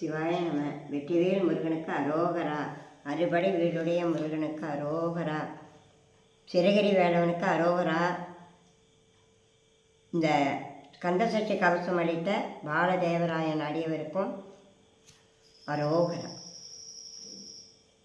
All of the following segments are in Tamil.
சிவாய நம வெற்றிவேல் முருகனுக்கு அரோகரா. அறுபடை வீடுடைய முருகனுக்கு அரோகரா. சிறகிரி வேலவனுக்கு அரோகரா. இந்த கந்தசஷ்டி கவசம் அளித்த பாலதேவராயன் அடியவருக்கும் அரோகரா.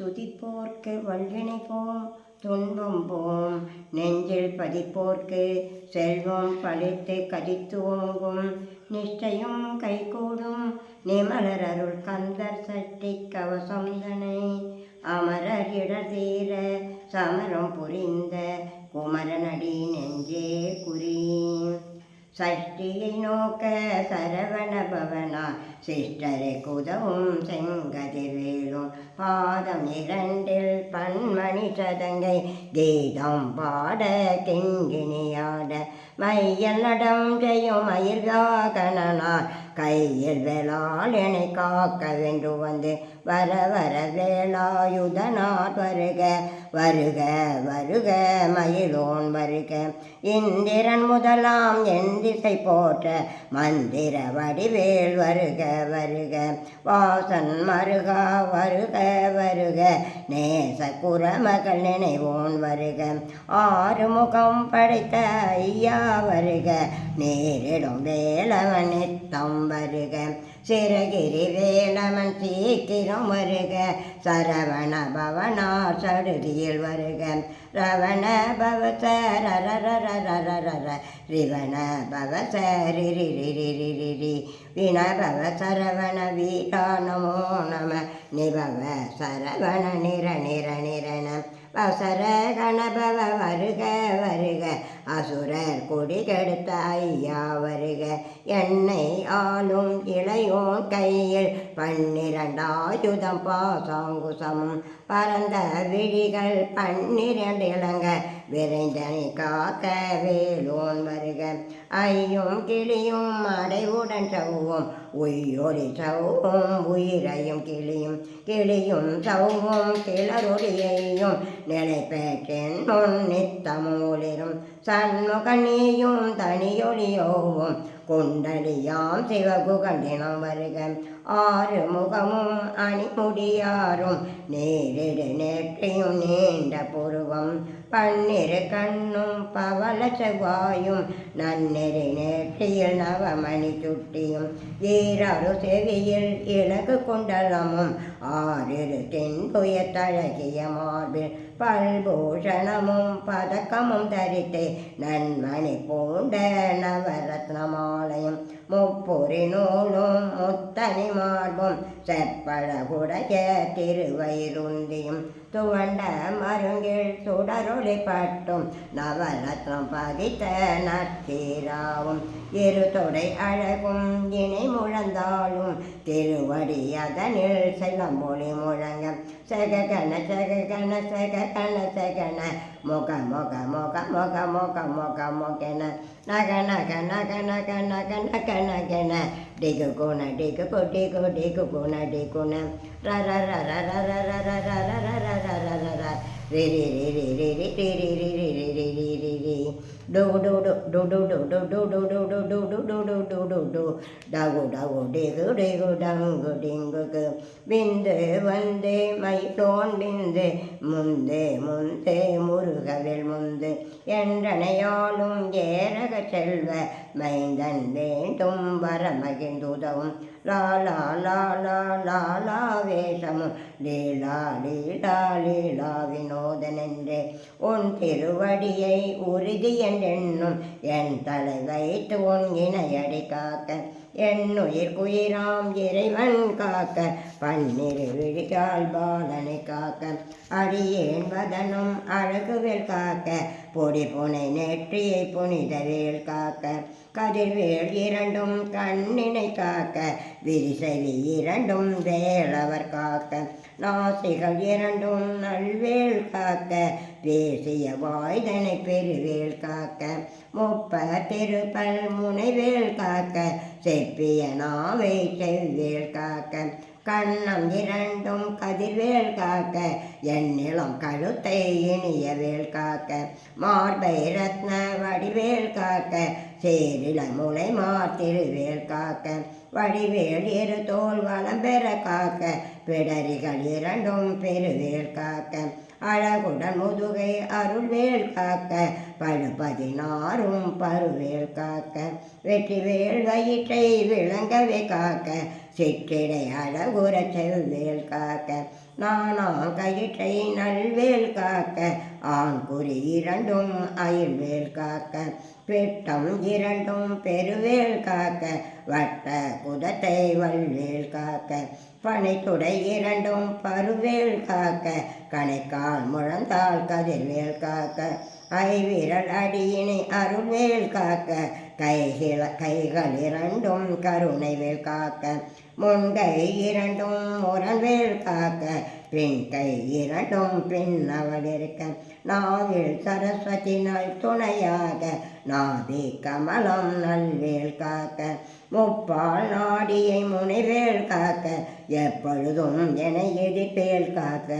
துதிப்போர்க்கு வல்வினை போம். துன்பம் போம். நெஞ்சில் பதிப்போர்க்கு செல்வம் பழித்து கதித்து ஓங்கும். நிஷ்டையும் கைகூடும். நிமலர் அருள் கந்தர் சட்டி கவசம் தனை அமரர் இடர்தீர சமரம் புரிந்த குமரனடி நெஞ்சே குறி. சஷ்டியை நோக்க சரவண பவனா. சிஷ்டரை குதவும் செங்கதிர்வேலும் பாதம் இரண்டில் பன்மணி சதங்கை கீதம் பாட கிங்கிணியாட மையல் நடம் செய்யும் மயிர்காகனார் கையில் வேளால் என்னை காக்க வேண்டு வந்து வர வர வேளாயுதனார் வருக வருக வருக மயிலோன் வருக. இந்திரன் முதலாம் என் திசை போற்ற மந்திர வடிவேல் வருக வருக. வாசன் மருகா வருக வருக. நேச குரமகள் நினைவோன் வருக. ஆறுமுகம் படைத்த ஐயா வருக. நேரிடும் வேலவன் நித்தம் வருக. சிறகிரி வேணவன் சீக்கிரம் வருக. சரவண பவனா சடுதியில் வருக. ரவண பவச ரர ரிவண பவச வினபவ சரவண வீரா நமோ. நம நிபவ சரவண நிர நிர நிரண வசர கணபவ வருக வருக. அசுரர் கொடி கெடுத்த ஐயா வருக என்னை ஆளும் இளையோன் கையில் பன்னிரண்டாயுதம் பாசாங்குசமும் பரந்த விழிகள் பன்னிரண்டு இளங்க விரைந்தனை காக்க வேலோன் வருக. ஐயும் கிளியும் அடைவுடன் சவுவும் உயிரொலி சவுவும் உயிரையும் கிளியும். கிளியும் சவுவும் கிளரொலியையும் நிலை பெற்றேன் முன் நித்தமும் சண்முகனியும் தனியொலியோவும் குண்டலியாம் சிவகுகண்டினம் வருக ஆறு முகமும் அணிமுடியாரும் நேரிடு நேற்றையும் நீண்ட புருவம் பன்னிரு கண்ணும் பவள செவ்வாயும் நன்னெறி நேற்றியில் நவமணி சுட்டியும் ஈரரு செவியில் இலகு குண்டலமும் ஆறிரு தென்புய தழகிய மார்பில் பல்பூஷணமும் பதக்கமும் தரித்தே நன்மணி பூண்ட நவரத்னமாலயம் முப்பொறி நூலும் முத்தனி மார்பும் செப்பழகுடைய திருவயிருந்தியும் துவண்ட மருங்கில் சுடரொளி பட்டும் நவரத்னம் பதித்த நற்சீராவும் இரு தொடை அழகும் இணை முழந்தாலும் திருவடி அதனில் செல்லமொழி முழங்க. சககன சககன சககன செகன మోక మోక మోక మోక మోక మోక మోకెన నగ నగ నగ నగ నగ నగ నగన డేకుకోన డేకుకో డేకు డేకుకోన డేకున ర ర ర ర ర ర ర ర ర ర ర ర ర ర ర రే రే రే రే రే రే రే రే రే రే రే రే రే రే டோ டோ டோ டோ டோ டோ டோ டோ டோ டோ டோ டோ டோ டோ டோ டோ டோ டு டாகோ டகு டிகு டிகு டங்கு டிங்குக்கு விந்து வந்து மைட்டோன் விந்து முந்தே முந்தே முருகவில் முந்து என்றனையாலும் ஏரக செல்வ மைந்தன் வேண்டும் வரமகிந்துதவும் லாலா லாலா லாலா வேஷமும் லீலா லீலா லீலா வினோதனென்றே உன் திருவடியை உறுதி என்றென்னும் என் தலை வைத்து உன் இணையடி காக்க. என்னுயிர் குயிராம் இறைவன் காக்க. பன்னிரு விழிகால் பாலனை காக்க. அடியேன் வதனும் அழகுவேல் காக்க. பொடி புனை நெற்றியை புனிதவேல் காக்க. கதிர்வேல் இரண்டும் கண்ணினை காக்க விரிசெவி இரண்டும் வேளவர் காக்க நாசிகள் இரண்டும் நல்வேல் காக்க பேசிய வாய்தனை பெருவேல் காக்க முப்ப திருப்பல் முனைவேல் காக்க செப்பிய நாவை செவ்வேல் காக்க கண்ணம் இரண்டும் கதிர்வேல் காக்க எண்ணிலம் கழுத்தை இனிய வேல் காக்க மார்பை ரத்ன வடிவேல் காக்க சேரில முளை மாத்திருவேல் காக்க வடிவேல் இரு தோல் வளம் பெற காக்க பிடரிகள் இரண்டும் பெருவேல் காக்க. அழகுடன் முதுகை அருள்வேல் காக்க பழு பதினாறும் பருவேல் காக்க வெற்றிவேல் வயிற்றை விளங்கவே காக்க சிற்றிடை அழகுற செவ்வேல் காக்க நானா கயிற்றை நல்வேல் காக்க ஆண் குறி இரண்டும் அயில்வேல் காக்க பிட்டம் இரண்டும் பெருவேல் காக்க வட்ட குதத்தை வல்வேல் காக்க. பனைத்துடை இரண்டும் பருவேல் காக்க கணைக்கால் முழந்தால் கதிர்வேல் காக்க. ஐவிரல் அடியினை அருள்வேல் காக்க கைகில கைகள் இரண்டும் கருணை வேல் காக்க முண்டை இரண்டும் முரண்வேல் காக்க பின் கை இரண்டும் பின் அவள் இருக்க நாவில் சரஸ்வதி நாள் துணையாக நாதி கமலம் நல்வேல் காக்க முப்பால் நாடியை முனைவேல் காக்க எப்பொழுதும் என எதிர்ப்பேல் காக்க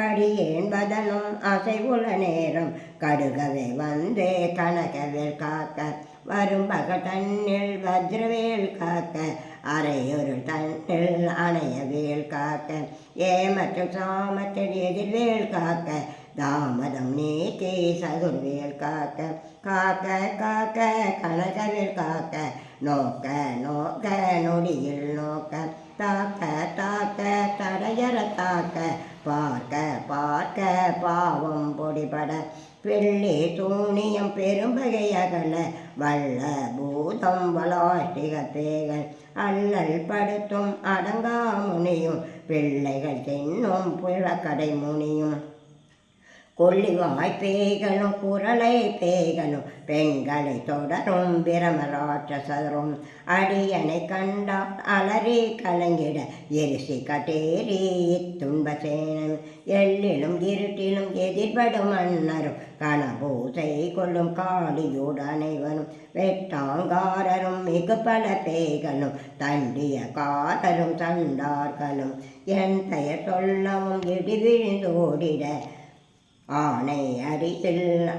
அடியேன் பதனும் அசைவுள்ள நேரம் கடுகவே வந்து கனகவேல் காக்க வரும் பக வஜ்ரவேல் காக்க அரையொரு தன்னில் அணையவேல் காக்க ஏமற்ற சாமத்தில் எதிர்வேல் காக்க தாமதம் நீக்கி சதுர்வேல் காக்க காக்க காக்க கனகவேல் காக்க நோக்க நோக்க நொடியில் நோக்க தாக்க தாக்க தடையற தாக்க பார்க்க பார்க்க பாவம் பொடிபட. வெள்ளி தூணியம் பெரும்பகை அகல. வல்ல பூதம் வளாஷ்டிக பேகன் அல்லல் படுத்தும் அடங்கா முனியும் பிள்ளைகள் தென்னும் புழக்கடை முனியும். கொள்ளிவாய் பேய்களும் குரலை பேய்களும் பெண்களை தொடரும் பிரமராட்சசரும் அடியனை கண்டால் அலறி கலங்கிட எரிசி கட்டேரி துன்பசேனன் எள்ளிலும் இருட்டிலும் எதிர்படும் மன்னரும் கனபூசை கொள்ளும் காளியோடு அனைவரும் வெட்டாங்காரரும் மிகு பல பேய்களும் தண்டிய காரரும் சண்டார்களும் என் பெயர் சொல்லவும் இடிவிழுந்தோடிட ஆனை அடியில்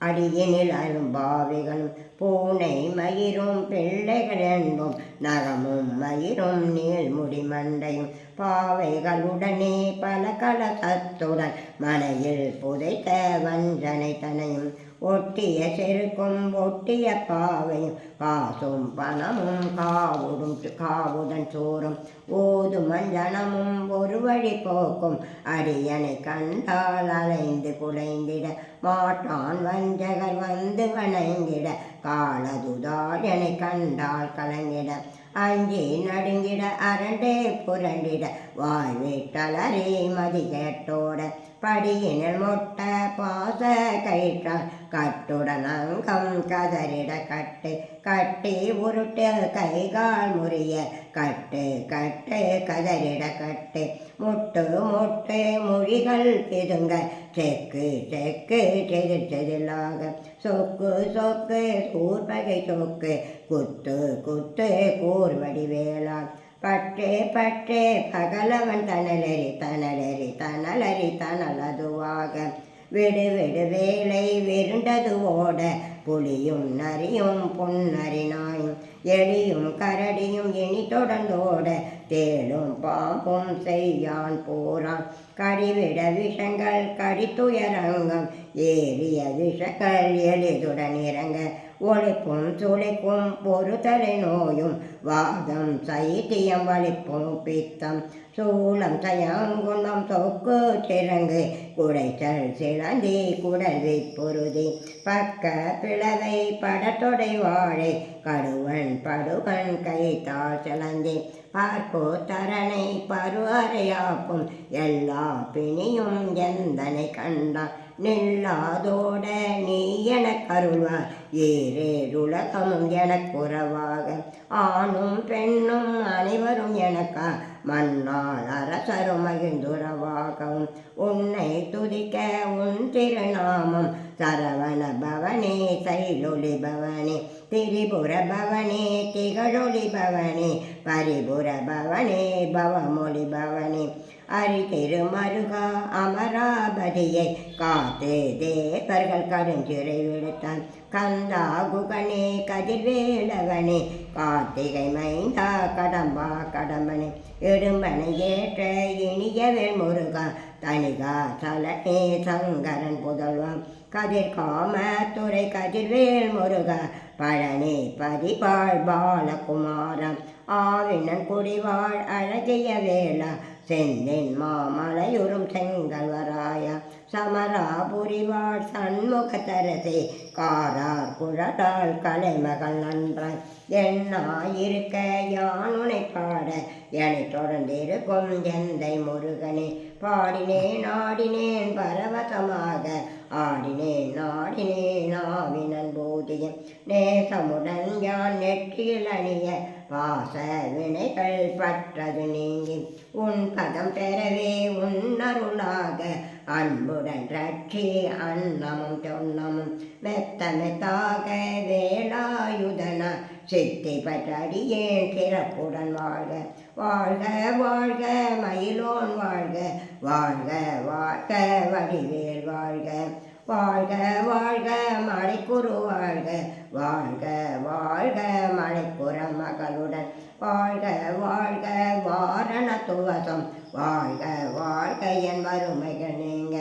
அடியினில் அரும்பாவிகளும் பூனை மயிரும் பிள்ளைகள் என்பும். நகமும் மயிரும் நீள்முடி மண்டையும் பாவைகளுடனே பல கலசத்துடன் மனையில் புதைத்த வஞ்சனை தனையும் ஒட்டிய செருக்கும் ஒட்டிய பாவையும் காசும் பணமும் காவுடும் காவுடன் சோறும் ஓது மஞ்சனமும் ஒரு வழி போக்கும். அடியனை கண்டால் அலைந்து குலைந்திட மாட்டான் வஞ்சகர் வந்து வணங்கிட. காலதுதால் என்னை கண்டால் கலங்கிட. அஞ்சி நடுங்கிட அரண்டே புரண்டிட. வாழ்வீட்டலரே மதி கேட்டோட படியினில் மொட்ட பாச கயிற்றால் கட்டுடன் அங்கம் கதறிட கட்டு கட்டி உருட்டு கைகால் முறிய கட்டு கட்டு கதறிட கட்டு. முட்டு முட்டு மொழிகள் பிதுங்க செக்கு செக்கு செதில் செதிலாக சொக்கு சொக்கு சூர்பகை சொக்கு குத்து குத்து கூர்வடி வேளான் பற்றே பற்றே பகலவன் தனலரி தனலரி தனலரி தனலதுவாக. விடு விடு வேலை விருண்டது ஓட புலியும் நரியும் பொன்னரி நாயும் எலியும் கரடியும் இனி தொடர்ந்தோட தேளும் பாம்பும் செய்யான் போறான். கடிவிட விஷங்கள் கடித்துயரங்கம் ஏறிய விஷங்கள் எளிதுடன் இறங்க ஒழிப்பும் சுழிப்பும் பொறுத்தலை நோயும் வாதம் சைத்தியம் வலிப்பும் பித்தம் சூளம் தயங்குணம் தொக்கு சிறங்கு குடைச்சல் சிலந்தி குடல் பொருதி பக்க பிளவை படத்தொடை வாழை கடுவன் படுவன் கைத்தால் சிலந்தி பார்ப்போ தரணை பருவறையாக்கும் எல்லா பிணியும் எந்தனை கண்டான்? நில்லாதோட நீ எனக் கருள்வார் ஏறேருலகமும் எனக்குறவாக ஆணும் பெண்ணும் அனைவரும் எனக்கா மன்னால் அரசரும் மகிழ்ந்துறவாகவும். உன்னை துதிக்க உன் திருநாமம் சரவண பவனே சைலொலி பவனே திரிபுர பவனே திகழொலி பவனே பரிபுர பவனே பவமொழி பவனே. அரி திருமருகா அமராபதியை காத்து தேவர்கள் கடுஞ்சிறை விடுத்தான். கந்தா குகனே கதிர்வேலவனே கார்த்திகை மைந்தா கடம்பா கடம்பனே. எடும்பனை ஏற்ற இனியவேல் முருகா தனிகா சலனே சங்கரன் புதல்வான் கதிர்காம துறை கதிர்வேல் முருக பழனி பதிபாள் பாலகுமாரம் ஆவினன் குடிவாழ் அழகிய வேளா செந்தின் மாமலையுறும் செங்கல்வராய சண்முக தரசே காரார் குழலால் கலைமகள் நன்றாய் என்னாயிருக்க யான் உனை பாட என்னை தொடர்ந்திருக்கும் எந்தை முருகனே பாடினேன் ஆடினேன் பரவசமாக ஆவினன் நேசமுடன் யான் நெற்றியில் அணிய பாச வினைகள் பற்றது நீங்கி உன் பதம் பெறவே உன்னருளாக அன்புடன் ரட்சி அன்னமும் தொன்னமும் மெத்த மெத்தாக வேலாயுதன சித்தி பற்றடியேன் சிறப்புடன் வாழ்க. வாழ்க வாழ்க மயிலோன் வாழ்க. வாழ்க வாழ்க வடிவேல் வாழ்க. வாழ்க வாழ்க மலைக்குரு வாழ்க. வாழ்க வாழ்க மலைக்குற மகளுடன். வாழ்க வாழ்க வாரண துவசம். வாழ்க வாழ்க என் வறுமைகள் நீங்க.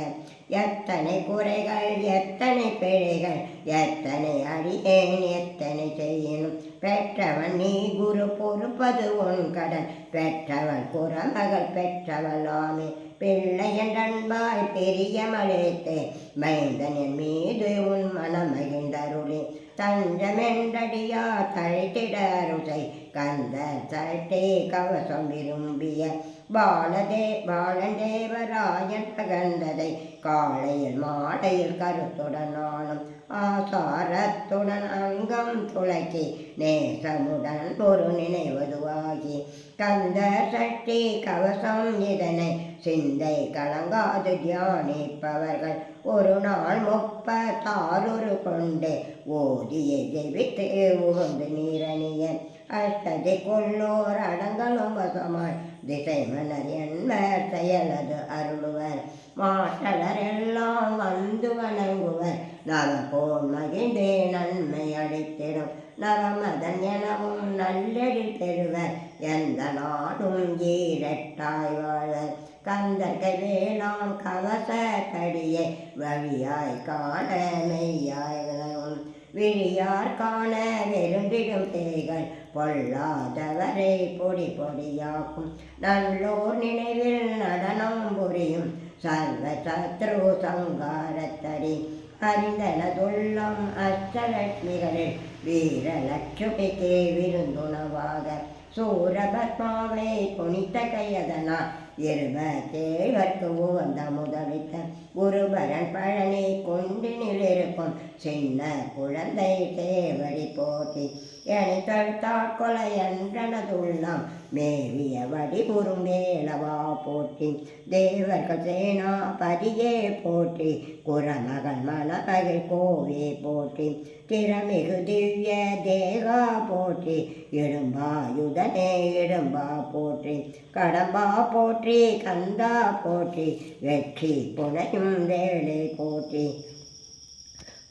எத்தனை குறைகள் எத்தனை பிழைகள். எத்தனை அடியேன் எத்தனை செய்யணும் பெற்றவன் நீ குரு பொறுப்பது உன் கடன். பெற்றவன் புறமகள் பெற்றவளாமே. பிள்ளை என்றன்பாய் பெரிய மலைத்தே மைந்தனின் மீது உன் மனம் மகிழ்ந்தருளே. தஞ்சமென்றடியா தழைத்திடருசை கந்த தட்டே கவசம் விரும்பிய பாலதே பாலன் தேவராயன் பகந்ததை காலையில் மாடையில் கருத்துடனானும் ஆசாரத்துடன் அங்கம் துளக்கி நேசமுடன் ஒரு நினைவதுவாகி கந்த சக்தி கவசம் இதனை சிந்தை கலங்காது தியானிப்பவர்கள் ஒரு நாள் முப்பத்தாறு கொண்டு ஓதியை ஜெபித்து உகந்து நீரணியன் அஷ்டதி கொள்ளோர் அடங்கலும் வசமாய் திசை மலர் என்பர் செயலது அருளுவர். மாட்டலர் எல்லாம் வந்து வணங்குவர். நவகோன் மகிழ்ந்தே நன்மை அடைத்திடும் நரமதன் எனவும் நல்லடி பெறுவர். எந்த நாடும் ஈரட்டாய் வாழர். கந்தர்கள் வேளாம் கவச கடியை வழியாய் காண மெய்யாய் விளங்கும். விழியார் காண வெருண்டிடும் பேய்கள் பொல்லாதவரை பொடி பொடியாக்கும். நல்லோர் நினைவில் நடனம் புரியும். சர்வ சத்ரு சங்காரத்தடி அறிந்தனதுள்ளம் அஷ்டலட்சுமிகளில் வீரலட்சுமிக்கே விருந்துணவாக சூரபத்மாவை புனித்த கையதனால் இருபத்தேழ்வர்க்கு தேவர்க்கு உகந்த முதலித்த குருபரன் பழனி கொண்டினில் இருக்கும் சின்ன குழந்தை தேவடி போட்டி எனை தடுத்தாற் கொலை என்றனதுள்ளம் மேவிய வடிபுறும் வேளவா போற்றி. தேவர்கள் சேனா பதியே போற்றி. குரமகன் மணமகள் கோவே போற்றி. திறமிகு திவ்ய தேகா போற்றி. இடும்பாயுதனே இடும்பா போற்றி. கடம்பா போற்றி கந்தா போற்றி. வெற்றி புனையும் வேலை போற்றி.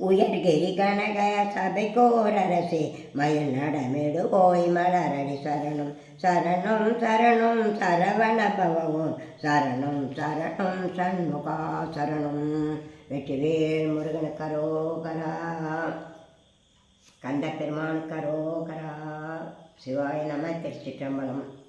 உயர்கிரி கனக சபை கோரரசே மயில் நடமிடு ஓய் மலரடி சரணம். சரணம் சரணம் சரவண பவவும் சரணம் சரணம் சண்முகா சரணம். வெற்றிவேல் முருகன் கரோகரா. கந்த பெருமான் கரோகரா. சிவாய நம திருச்சிற்றம்பலம்.